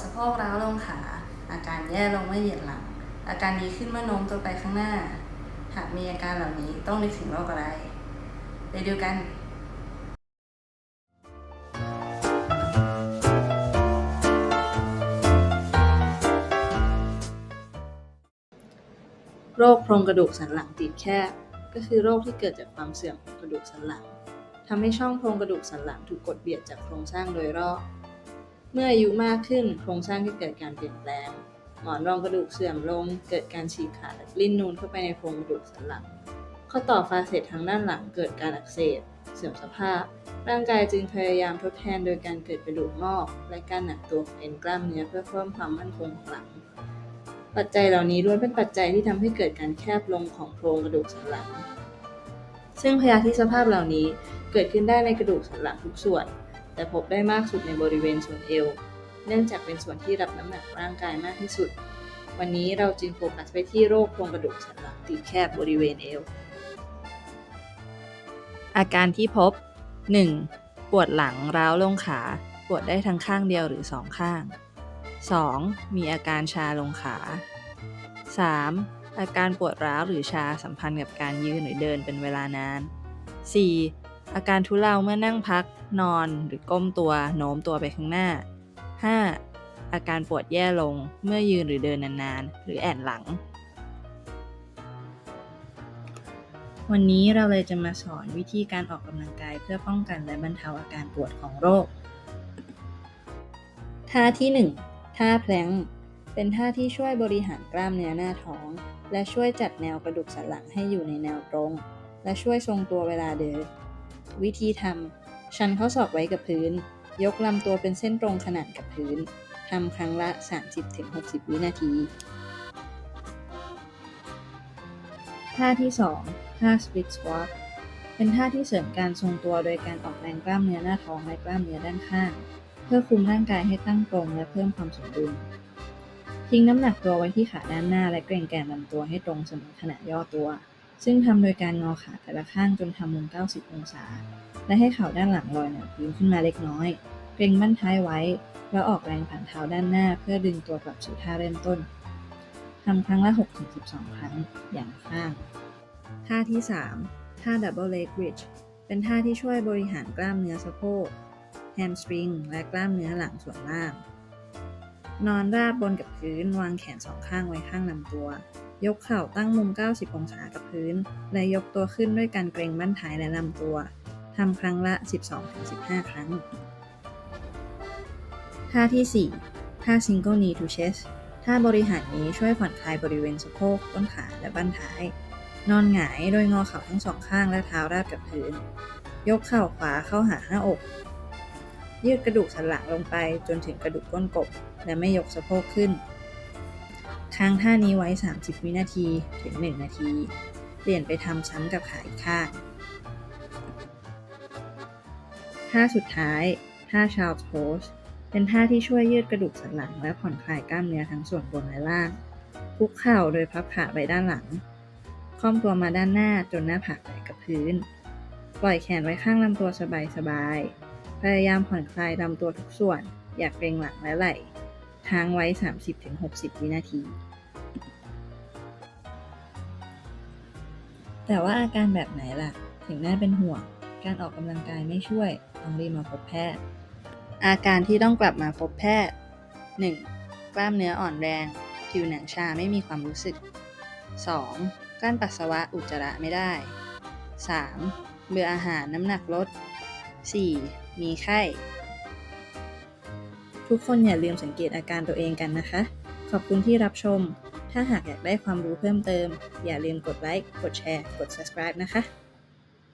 สะโพกร้าวลงขา อาการแย่ลงเมื่อเหยียดหลัง อาการดีขึ้นเมื่อโน้มตัวไปข้างหน้า หากมีอาการเหล่านี้ต้องนึกถึงโรคอะไรไปดูกันโรคโครงกระดูกสันหลังตีบแคบ ก็คือโรคที่เกิดจากความเสื่อมของกระดูกสันหลังทำให้ช่องโครงกระดูกสันหลังถูกกดเบียดจากโครงสร้างโดยรอบ เมื่ออายุมากขึ้นโครงสร้างก็เกิดการเปลี่ยนแปลง หมอนรองกระดูกเสื่อมลง เกิดการฉีกขาดลิ้นนูนเข้าไปในโครงกระดูกสันหลัง ข้อต่อฟาเซตทางด้านหลังเกิดการอักเสบ เสื่อมสภาพ ร่างกายจึงพยายามทดแทนโดยการเกิดกระดูกงอก และการหนักตัวของเอ็นกล้ามเนื้อเพื่อเพิ่มความมั่นคงของหลัง ปัจจัยเหล่านี้ล้วนเป็นปัจจัยที่ทำให้เกิดการแคบลงของโครงกระดูกสันหลัง ซึ่งพยาธิสภาพเหล่านี้เกิดขึ้นได้ในกระดูกสันหลังทุกส่วน แต่พบได้มากสุดในบริเวณส่วนเอว เนื่องจากเป็นส่วนที่รับน้ำหนักร่างกายมากที่สุด วันนี้เราจึงโฟกัสไปที่โรคโครงกระดูกสันหลังตีแคบบริเวณเอว อาการที่พบ 1. ปวดหลังร้าวลงขา ปวดได้ทั้งข้างเดียวหรือสองข้าง 2. มีอาการชาลงขา 3. อาการปวดร้าวหรือชาสัมพันธ์กับการยืนหรือเดินเป็นเวลานาน 4. อาการทุเลาเมื่อนั่งพัก นอนหรือก้มตัวโน้มตัวไปข้างหน้า 5. อาการปวดแย่ลงเมื่อยืนหรือเดินนานๆ หรือแอนหลัง วันนี้เราเลยจะมาสอนวิธีการออกกำลังกายเพื่อป้องกันและบรรเทาอาการปวดของโรค ท่าที่ 1 ท่าแพลงเป็นท่าที่ช่วยบริหารกล้ามเนื้อหน้าท้อง และช่วยจัดแนวกระดูกสันหลังให้อยู่ในแนวตรง และช่วยทรงตัวเวลาเดิน วิธีทำ ชันข้อศอกไว้กับพื้น ยกลำตัวเป็นเส้นตรงขนานกับพื้น ทำครั้งละ 30-60 วินาทีท่าที่2ท่า split squat เป็นท่าที่เสริมการทรงตัวโดยการออกแรงกล้ามเนื้อหน้าท้องและกล้ามเนื้อด้านข้าง เพื่อคุมร่างกายให้ตั้งตรงและเพิ่มความสมดุล ทิ้งน้ำหนักตัวไว้ที่ขาด้านหน้าและเกรงแกนลำตัวให้ตรงเสมอขณะย่อตัว ซึ่งทำโดยการงอขาแต่ละข้างจนทำมุม 90 องศา และให้เข่าด้านหลังลอยเหนือพื้นขึ้นมาเล็กน้อยเกรงบั้นท้ายไว้ แล้วออกแรงผ่านเท้าด้านหน้า เพื่อดึงตัวกลับสู่ท่าเริ่มต้นทำครั้งละ 6-12 ครั้งอย่างข้าง ท่าที่ 3 ท่า double leg bridge เป็นท่าที่ช่วยบริหารกล้ามเนื้อสะโพก hamstring และกล้ามเนื้อหลังส่วนล่าง นอนราบบนกับพื้นวางแขนสองข้างไว้ข้างลำตัว ยกเข่าตั้งมุม 90 องศากับพื้น และยกตัวขึ้นด้วยการเกรงบั้นท้ายและลำตัว ทำครั้งละ 12-15 ครั้ง ท่าที่ 4 ท่า single knee to chest ท่าบริหารนี้ช่วยผ่อนคลายบริเวณสะโพก ต้นขา และบั้นท้าย นอนหงายโดยงอเข่าทั้งสองข้างและเท้าราบกับพื้น ยกเข่าขวาเข้าหาหน้าอก ยืดกระดูกสันหลังลงไปจนถึงกระดูกก้นกบ และไม่ยกสะโพกขึ้น ค้างท่านี้ไว้ 30 วินาทีถึง 1 นาที เปลี่ยนไปทำซ้ำกับขาอีกข้างท่าสุดท้ายท่า Child's Pose เป็นท่าที่ช่วยยืดกระดูกสันหลัง และผ่อนคลายกล้ามเนื้อทั้งส่วนบนและล่าง คุกเข่าโดยพับขาไปด้านหลัง ค่อมตัวมาด้านหน้าจนหน้าผากแตะกับพื้น ปล่อยแขนไว้ข้างลำตัวสบายๆ พยายามผ่อนคลายลำตัวทุกส่วน อย่าเกรงหลังและไหล่ค้างไว้ 30-60 วินาที แต่ว่าอาการแบบไหนล่ะ ถึงน่าเป็นห่วง การออกกำลังกายไม่ช่วย ต้องรีบมาพบแพทย์ อาการที่ต้องกลับมาพบแพทย์ 1. กล้ามเนื้ออ่อนแรง ผิวหนังชาไม่มีความรู้สึก 2. กลั้นปัสสาวะอุจจาระไม่ได้ 3. เบื่ออาหารน้ำหนักลด 4. มีไข้ ทุกคนอย่าลืมสังเกตอาการตัวเองกันนะคะ ขอบคุณที่รับชม ถ้าหากอยากได้ความรู้เพิ่มเติม อย่าลืมกดไลค์ กดแชร์ กด subscribe นะคะ